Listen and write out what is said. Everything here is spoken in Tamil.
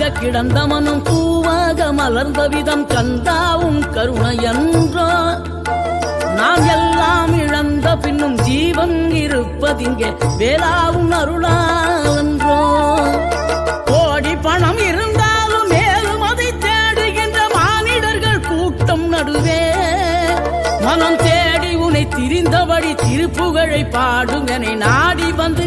கல்லாக கிடந்த மனம் பூவாக மலர்ந்த விதம் கந்தாவும் கருணையன்றோ. நாம் எல்லாம் இழந்த பின்னும் ஜீவன் இருப்பதிங்கே வேளாவும் அருளான்றோ கோடி பணம் இருந்தாலும் மேலும் அதை தேடுகின்ற மானிடர்கள் கூட்டம் நடுவே. மனம் தேடி உனை திரிந்தபடி திருப்புகழை பாடுங்கனை நாடி வந்து